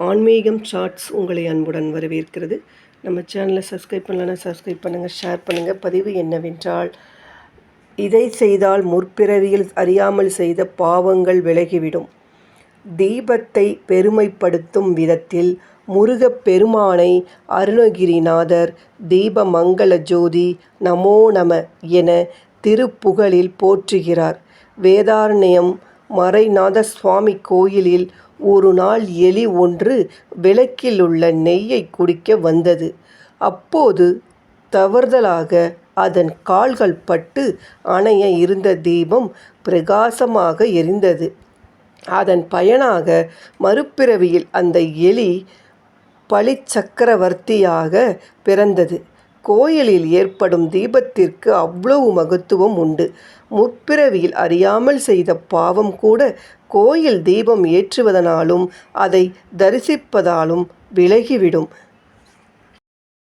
ஆன்மீகம் ஷார்ட்ஸ் உங்களை அன்புடன் வரவேற்கிறது. நம்ம சேனலை சப்ஸ்கிரைப் பண்ணலன்னா சப்ஸ்கிரைப் பண்ணுங்கள் ஷேர் பண்ணுங்கள் பதிவு என்னவென்றால் இதை செய்தால் முற்பிறவியில் அறியாமல் செய்த பாவங்கள் விலகிவிடும். தீபத்தை பெருமைப்படுத்தும் விதத்தில் முருகப் பெருமானை அருணகிரிநாதர் தீப மங்கள ஜோதி நமோ நம என திருப்புகழில் போற்றுகிறார். வேதாரண்யம் மறைநாத சுவாமி கோயிலில் ஒரு நாள் எலி ஒன்று விளக்கில் உள்ள நெய்யை குடிக்க வந்தது. அப்போது தவறுதலாக அதன் கால்கள் பட்டு அணைய இருந்த தீபம் பிரகாசமாக எரிந்தது. அதன் பயனாக மறுபிறவியில் அந்த எலி பலிச்சக்கரவர்த்தியாக பிறந்தது. கோயிலில் ஏற்படும் தீபத்திற்கு அவ்வளவு மகத்துவம் உண்டு. முற்பிறவியில் அறியாமல் செய்த பாவம் கூட கோயில் தீபம் ஏற்றுவதனாலும் அதை தரிசிப்பதாலும் விலகிவிடும்.